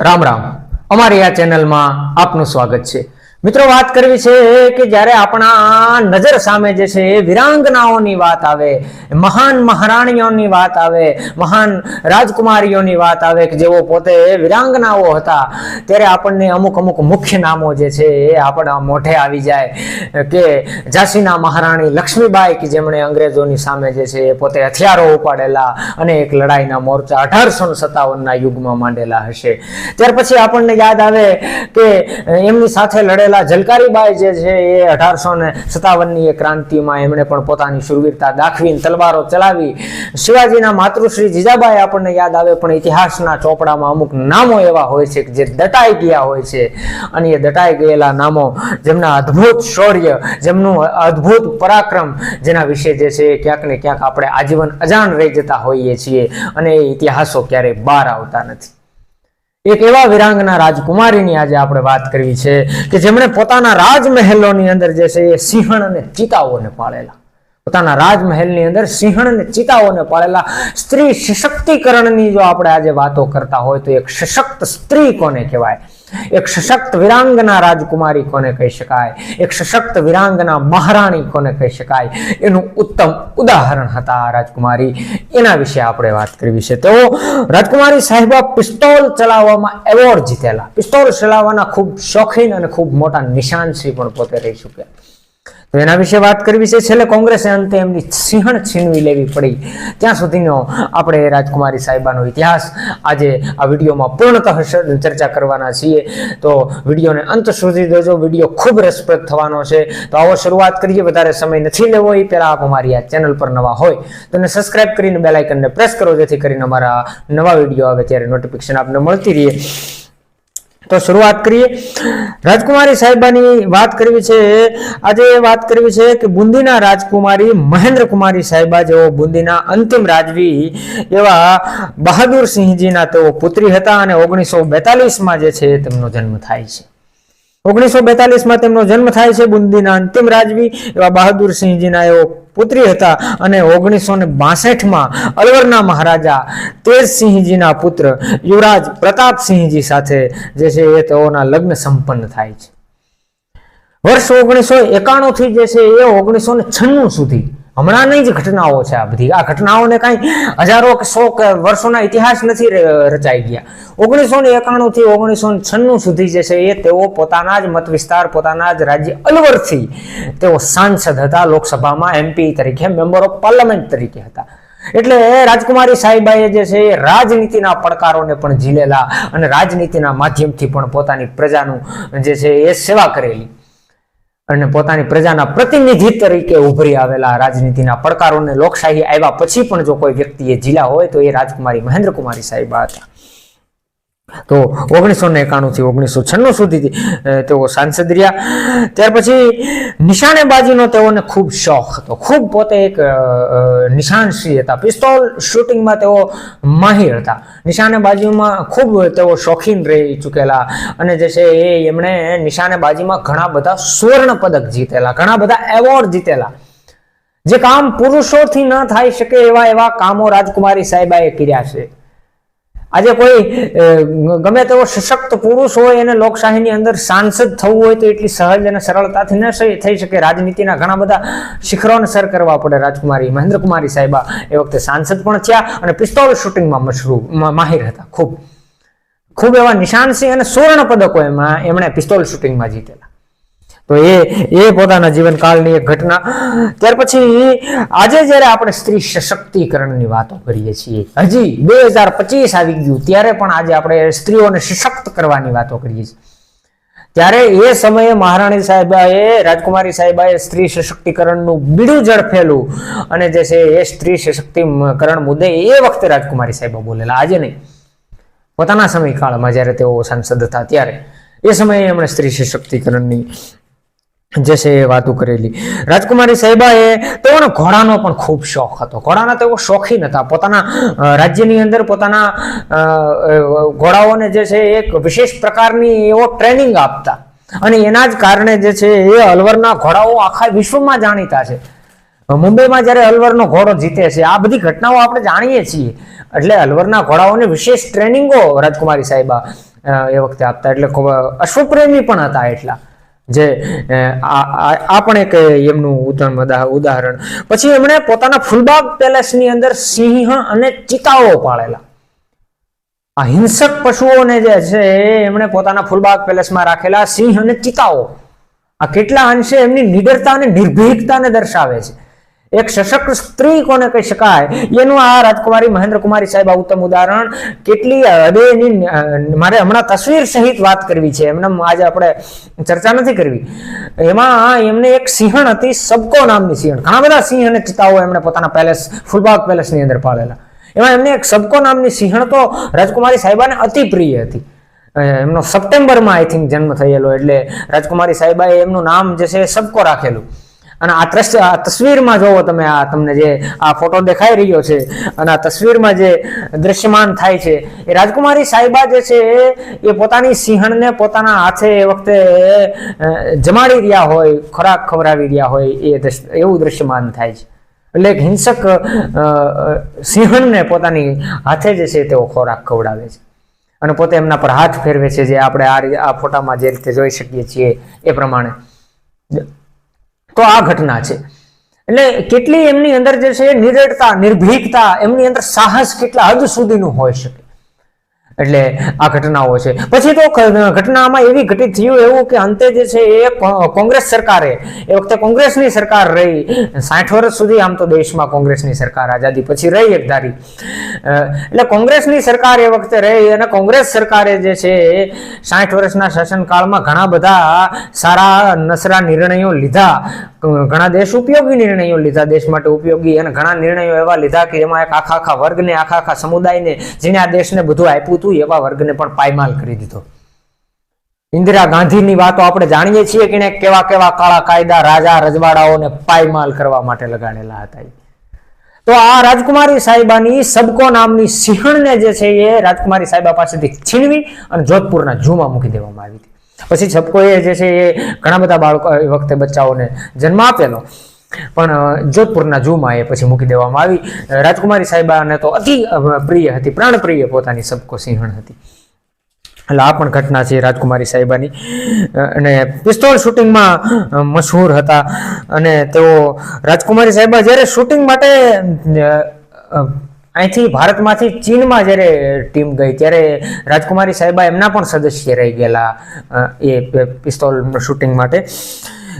રામ રામ. અમારી આ ચેનલમાં આપનું સ્વાગત છે. મિત્રો, વાત કરવી છે કે જ્યારે આપણા નજર સામે જે છે, વિરાંગનાઓની વાત આવે, મહાન મહારાણીઓની વાત આવે, મહાન રાજકુમારીઓની વાત આવે, કે જેઓ પોતે વિરાંગનાઓ હતા, ત્યારે આપણને અમુક અમુક મુખ્ય નામો જે છે, એ આપણા મોઢે આવી જાય. કે ઝાંસીના મહારાણી લક્ષ્મીબાઈ, કે જેમણે અંગ્રેજોની સામે જે છે, એ પોતે હથિયારો ઉપાડેલા અને એક લડાઈના મોરચા અઢારસો સત્તાવનના યુગમાં માંડેલા હશે. ત્યાર પછી આપણને યાદ આવે કે એમની સાથે લડેલા જલકારીબાઈ જે છે એ અઢારસો ને સત્તાવનની ક્રાંતિમાં એમણે પણ પોતાની શુરવીરતા દાખવીને તલવારો ચલાવી. શિવાજીના માતૃશ્રી જીજાબાઈ આપણને યાદ આવે, પણ ઇતિહાસના ચોપડામાં અમુક નામો એવા હોય છે કે જે દટાઈ ગયા હોય છે. અને એ દટાઈ ગયેલા નામો જેમના અદ્ભુત શૌર્ય, જેમનું અદ્ભુત પરાક્રમ, જેના વિશે જે છે ક્યાંક ને ક્યાંક આપણે આજીવન અજાણ રહી જતા હોઈએ છીએ. અને એ ઇતિહાસો ક્યારેય બહાર આવતા નથી. એક એવા વિરાંગના રાજકુમારીની આજે આપણે વાત કરવી છે કે જેમણે પોતાના રાજમહેલોની અંદર જે છે એ સિંહણ અને ચિતાઓને પાળેલા. પોતાના રાજમહેલની અંદર સિંહણ અને ચિતાઓને પાળેલા સ્ત્રી સશક્તિકરણની જો આપણે આજે વાતો કરતા હોય તો એક સશક્ત સ્ત્રી કોને કહેવાય? એક સશક્ત વિરાંગના રાજકુમારી કોને કહી શકાય? એક સશક્ત વિરાંગના મહારાણી કોને કહી શકાય? એનું ઉત્તમ ઉદાહરણ હતા રાજકુમારી. એના વિશે આપણે વાત કરવી છે. તો રાજકુમારી સાહેબા પિસ્તોલ ચલાવવામાં એવોર્ડ જીતેલા. પિસ્તોલ ચલાવવાના ખૂબ શોખીન અને ખૂબ મોટા નિશાનશ્રી પણ પોતે રહી ચૂક્યા. તો એના વિશે વાત કરવી છે. છેલ્લે કોંગ્રેસે અંતે એમની સિંહણ છીનવી લેવી પડી. ત્યાં સુધીનો આપણે રાજકુમારી સાહેબાનો ઇતિહાસ આજે આ વિડીયોમાં પૂર્ણતઃ ચર્ચા કરવાના છીએ. તો વિડીયોને અંત સુધી જોજો. વીડિયો ખૂબ રસપ્રદ થવાનો છે. તો આવો શરૂઆત કરીએ. વધારે સમય નથી લેવો. એ પહેલાં આપ અમારી આ ચેનલ પર નવા હોય તો એને સબસ્ક્રાઇબ કરીને બેલાઇકનને પ્રેસ કરો. જેથી કરીને અમારા નવા વીડિયો આવે ત્યારે નોટિફિકેશન આપને મળતી રહે. તો શરૂઆત કરીએ. રાજકુમારી સાહેબાની વાત કરવી છે, આજે વાત કરવી છે કે બુંદીના રાજકુમારી મહેન્દ્રકુમારી સાહેબા જેઓ બુંદીના અંતિમ રાજવી એવા બહાદુર સિંહજીના તેઓ પુત્રી હતા અને ઓગણીસો બેતાલીસમાં જે છે તેમનો જન્મ થાય છે. ઓગણીસો બેતાલીસમાં તેમનો જન્મ થાય છે બુંદીના અંતિમ રાજવી એવા બહાદુર સિંહજીના એવો પુત્રી હતા અને ઓગણીસો ને બાસઠમાં અલવરના મહારાજા તેજસિંહજીના પુત્ર યુવરાજ પ્રતાપસિંહજી સાથે જે છે એ તેઓના લગ્ન સંપન્ન થાય છે. વર્ષ ઓગણીસો એકાણું થી જે છે એ ઓગણીસો ને છન્નું સુધી હમણાંની જ ઘટનાઓ છે આ બધી. આ ઘટનાઓને કાંઈ હજારો કે સો કે વર્ષોના ઇતિહાસ નથી રચાઈ ગયા. ઓગણીસો ને એકાણુંથી ઓગણીસો છન્નું સુધી જે છે એ તેઓ પોતાના જ મત વિસ્તાર, પોતાના જ રાજ્ય અલવરથી તેઓ સાંસદ હતા. લોકસભામાં એમપી તરીકે, મેમ્બર ઓફ પાર્લામેન્ટ તરીકે હતા. એટલે રાજકુમારી સાહેબાએ જે છે એ રાજનીતિના પડકારોને પણ ઝીલેલા અને રાજનીતિના માધ્યમથી પણ પોતાની પ્રજાનું જે છે એ સેવા કરેલી. અને પોતાની પ્રજાના પ્રતિનિધિ તરીકે ઉભરી આવેલા રાજનીતિના પડકારોને લોકશાહી આવ્યા પછી પણ જો કોઈ વ્યક્તિએ ઝીલા હોય તો એ રાજકુમારી મહેન્દ્રકુમારી સાહેબ સાહેબા હતા. તો ઓગણીસો ને એકાણું થી ઓગણીસો છન્નું સુધી તેઓ સાંસદ રહ્યા. ત્યાર પછી નિશાનેબાજીનો તેઓને ખૂબ શોખ હતો. ખૂબ પોતે એક નિશાનશ્રી હતા. પિસ્તોલ શૂટિંગમાં તેઓ માહિર હતા. નિશાનેબાજીમાં ખૂબ તેઓ શોખીન રહી ચૂકેલા અને જે છે એ એમણે નિશાનેબાજીમાં ઘણા બધા સુવર્ણ પદક જીતેલા, ઘણા બધા એવોર્ડ જીતેલા. જે કામ પુરુષોથી ન થઈ શકે એવા એવા કામો રાજકુમારી સાહેબાએ કર્યા છે. આજે કોઈ ગમે તેવો સશક્ત પુરુષ હોય એને લોકશાહીની અંદર સાંસદ થવું હોય તો એટલી સહજ અને સરળતાથી ન થઈ શકે. રાજનીતિના ઘણા બધા શિખરોને સર કરવા પડે રાજકુમારી, મહેન્દ્રકુમારી સાહેબા એ વખતે સાંસદ પણ થયા અને પિસ્તોલ શૂટિંગમાં મશરૂ માહિર હતા. ખૂબ ખૂબ એવા નિશાનસિંહ અને સુવર્ણ પદકો એમાં એમણે પિસ્તોલ શૂટિંગમાં જીતેલા. તો એ એ પોતાના જીવનકાળની એક ઘટના. ત્યાર પછી આજે જ્યારે આપણે સ્ત્રી સશક્તિકરણની વાતો કરીએ છીએ, હજી બે હજાર પચીસ આવી ગયું, ત્યારે પણ આજે આપણે સ્ત્રીઓને સશક્ત કરવાની વાતો કરીએ છીએ. ત્યારે એ સમયે મહારાણી સાહેબાએ, રાજકુમારી સાહેબાએ સ્ત્રી સશક્તિકરણનું બીડું ઝડપેલું અને જે છે એ સ્ત્રી સશક્તિકરણ મુદ્દે એ વખતે રાજકુમારી સાહેબા બોલેલા. આજે નહીં. પોતાના સમયકાળમાં જ્યારે તેઓ સાંસદ હતા ત્યારે. એ સમયે એમણે સ્ત્રી સશક્તિકરણની જે છે એ વાતો કરેલી. રાજકુમારી સાહેબાએ તેઓને ઘોડાનો પણ ખૂબ શોખ હતો. ઘોડાના તેઓ શોખીન હતા. પોતાના રાજ્યની અંદર પોતાના ઘોડાઓને જે છે એક વિશેષ પ્રકારની એવો ટ્રેનિંગ આપતા. અને એના જ કારણે જે છે એ અલવરના ઘોડાઓ આખા વિશ્વમાં જાણીતા છે. મુંબઈમાં જ્યારે અલવરનો ઘોડો જીતે છે, આ બધી ઘટનાઓ આપણે જાણીએ છીએ. એટલે અલવરના ઘોડાઓને વિશેષ ટ્રેનિંગો રાજકુમારી સાહેબા એ વખતે આપતા. એટલે ખૂબ અશ્વપ્રેમી પણ હતા એટલા. જે આ પણ એક એમનું ઉદાહરણ ઉદાહરણ. પછી એમણે પોતાના ફૂલબાગ પેલેસની અંદર સિંહ અને ચિતાઓ પાળેલા. આ હિંસક પશુઓને જે છે, એમણે પોતાના ફૂલબાગ પેલેસમાં રાખેલા સિંહ અને ચિતાઓ. આ કેટલા અંશે એમની નિડરતા અને નિર્ભીકતાને દર્શાવે છે. એક સશક્ત સ્ત્રી કોને કહી શકાય? એનું આ રાજકુમારી મહેન્દ્રકુમારી સાહેબ આ ઉત્તમ ઉદાહરણ. કેટલી હૃદયની મારે હમણાં તસવીર સહિત વાત કરવી છે. એમને આજે આપણે ચર્ચા નથી કરવી. એમાં એમને એક સિંહણ હતી, સબકો નામની સિંહણ. ઘણા બધા સિંહ અને ચિતાઓ એમણે પોતાના પેલેસ, ફૂલબાગ પેલેસની અંદર પાળેલા એમાં એમને એક સબકો નામની સિંહણ તો રાજકુમારી સાહેબાને અતિ પ્રિય હતી. એમનો સપ્ટેમ્બરમાં આઈ થિંક જન્મ થયેલો. એટલે રાજકુમારી સાહેબાએ એમનું નામ જે છે સબકો રાખેલું. અને આ તસવીરમાં જોવો તમે, આ તમને જે આ ફોટો દેખાઈ રહ્યો છે અને આ તસવીરમાં જે દ્રશ્યમાન થાય છે, એ રાજકુમારી સાહેબા જે છે, એ પોતાની સિંહણને પોતાના હાથે એ વખતે જમાડી રહ્યા હોય, ખોરાક ખવડાવી રહ્યા હોય, એ એવું દ્રશ્યમાન થાય છે. એટલે હિંસક સિંહણને પોતાની હાથે જે છે તેઓ ખોરાક ખવડાવે છે. અને પોતે એમના પર હાથ ફેરવે છે, જે આપણે આ આ ફોટામાં જે રીતે જોઈ શકીએ છીએ, એ પ્રમાણે. તો આ ઘટના છે. એટલે કેટલી એમની અંદર જે છે નિરડતા, નિર્ભીકતા, એમની અંદર સાહસ કેટલા હદ સુધીનું હોઈ શકે? એટલે આ ઘટનાઓ છે. પછી તો ઘટનામાં એવી ઘટિત થયું એવું કે અંતે જે છે એ કોંગ્રેસ સરકારે, એ વખતે કોંગ્રેસની સરકાર રહી. સાઠ વર્ષ સુધી આમ તો દેશમાં કોંગ્રેસની સરકાર, આઝાદી પછી રહી એક ધારી. એટલે કોંગ્રેસની સરકાર એ વખતે રહી અને કોંગ્રેસ સરકારે જે છે સાઠ વર્ષના શાસનકાળમાં ઘણા બધા સારા નસરા નિર્ણયો લીધા. ઘણા દેશ ઉપયોગી નિર્ણયો લીધા, દેશ માટે ઉપયોગી અને ઘણા નિર્ણયો એવા લીધા કે એમાં એક આખા આખા વર્ગને, આખા આખા સમુદાયને, જેને આ દેશને બધું આપ્યું હતું, એવા વર્ગને પણ પાયમાલ કરી દીધો. ઇન્દિરા ગાંધીની વાતો આપણે જાણીએ છીએ કે કેવા કેવા કાળા કાયદા, રાજા, રજવાડાઓને પાયમાલ કરવા માટે લગાડેલા હતા તો આ રાજકુમારી સાહેબાની સબકો નામની સિંહણને જે છે એ રાજકુમારી સાહેબા પાસેથી છીનવી અને જોધપુરના ઝૂમાં મૂકી દેવામાં આવી હતી. પછી છપકોએ જે છે એ ઘણા બધા બાળકો એ વખતે બચ્ચાઓને જન્મ આપેલો. પણ જોધપુરના ઝૂમાં એ પછી મૂકી દેવામાં આવી. રાજકુમારી સાહેબાને તો અતિ પ્રિય હતી, પ્રાણપ્રિય પોતાની સબકો સિંહણ હતી. એટલે આ પણ ઘટના છે રાજકુમારી સાહેબાની. અને પિસ્તોલ શૂટિંગમાં મશહૂર હતા. અને તેઓ રાજકુમારી સાહેબા જ્યારે શૂટિંગ માટે અહીંથી ભારતમાંથી ચીનમાં જ્યારે ટીમ ગઈ, ત્યારે રાજકુમારી સાહેબા એમના પણ સદસ્ય રહી ગયેલા એ પિસ્તોલ શૂટિંગ માટે.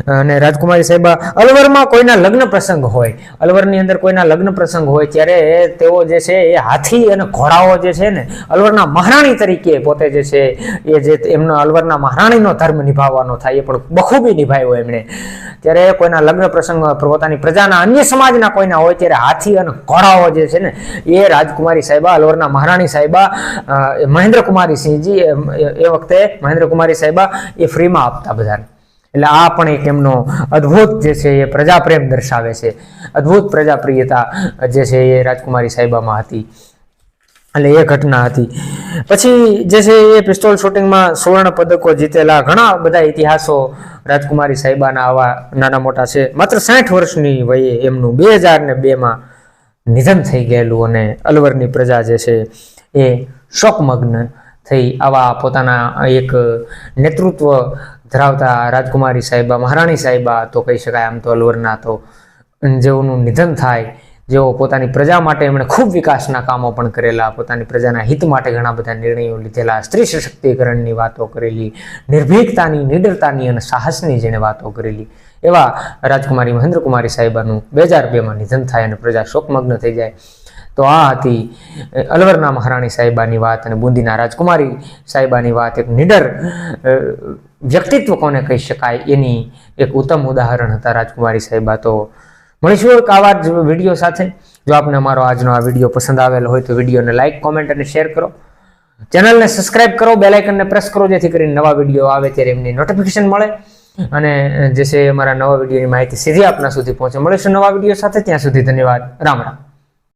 અને રાજકુમારી સાહેબા, અલવરમાં કોઈના લગ્ન પ્રસંગ હોય, અલવરની અંદર કોઈના લગ્ન પ્રસંગ હોય, ત્યારે તેઓ જે છે એ હાથી અને ઘોડાઓ જે છે ને, અલવરના મહારાણી તરીકે પોતે જે છે એ જે એમનો અલવરના મહારાણીનો ધર્મ નિભાવવાનો થાય, એ પણ બખૂબી નિભાવ્યો એમણે. ત્યારે કોઈના લગ્ન પ્રસંગ, પોતાની પ્રજાના અન્ય સમાજના કોઈના હોય, ત્યારે હાથી અને ઘોડાઓ જે છે ને, એ રાજકુમારી સાહેબા, અલવરના મહારાણી સાહેબા મહેન્દ્રકુમારી સિંહજી એ વખતે મહેન્દ્રકુમારી સાહેબા, એ ફ્રીમાં આપતા બધાને. એટલે આ પણ એક એમનો અદ્ભુત જે છે એ પ્રજાપ્રેમ દર્શાવે છે. અદ્ભુત પ્રજાપ્રિયતા જે છે એ રાજકુમારી સાહેબામાં હતી. એટલે એ ઘટના હતી. પછી જે છે એ પિસ્તોલ શૂટિંગમાં સુવર્ણ પદકો જીતેલા ઘણા બધા ઇતિહાસો રાજકુમારી સાહેબાના આવા નાના મોટા છે. માત્ર સાઠ વર્ષની વયે એમનું બે હજાર ને બેમાં નિધન થઈ ગયેલું અને અલવરની પ્રજા જે છે એ શોકમગ્ન થઈ આવા પોતાના એક નેતૃત્વ ધરાવતા રાજકુમારી સાહેબા, મહારાણી સાહેબા તો કહી શકાય આમ તો અલવરના તો જેઓનું નિધન થાય, જેઓ પોતાની પ્રજા માટે એમણે ખૂબ વિકાસના કામો પણ કરેલા, પોતાની પ્રજાના હિત માટે ઘણા બધા નિર્ણયો લીધેલા, સ્ત્રી સશક્તિકરણની વાતો કરેલી, નિર્ભીકતાની, નિડરતાની અને સાહસની જેણે વાતો કરેલી, એવા રાજકુમારી મહેન્દ્રકુમારી સાહેબાનું બે હજાર બેમાં નિધન થાય અને પ્રજા શોકમગ્ન થઈ જાય. તો આ હતી અલવરના મહારાણી સાહેબાની વાત અને બુંદીના રાજકુમારી સાહેબાની વાત. એક નિડર વ્યક્તિત્વ કોને કહી શકાય એની એક ઉત્તમ ઉદાહરણ હતા રાજકુમારી સાહેબા. તો મળીશું એક આવા જ વીડિયો સાથે. જો આપને અમારો આજનો આ વીડિયો પસંદ આવેલો હોય તો વિડીયોને લાઇક કોમેન્ટ અને શેર કરો. ચેનલને સબસ્ક્રાઇબ કરો બેલાઇકનને પ્રેસ કરો, જેથી કરીને નવા વીડિયો આવે ત્યારે એમની નોટિફિકેશન મળે. અને જે છે અમારા નવા વિડીયોની માહિતી સીધી આપના સુધી પહોંચે. મળીશું નવા વીડિયો સાથે. ત્યાં સુધી ધન્યવાદ. રામ રામ.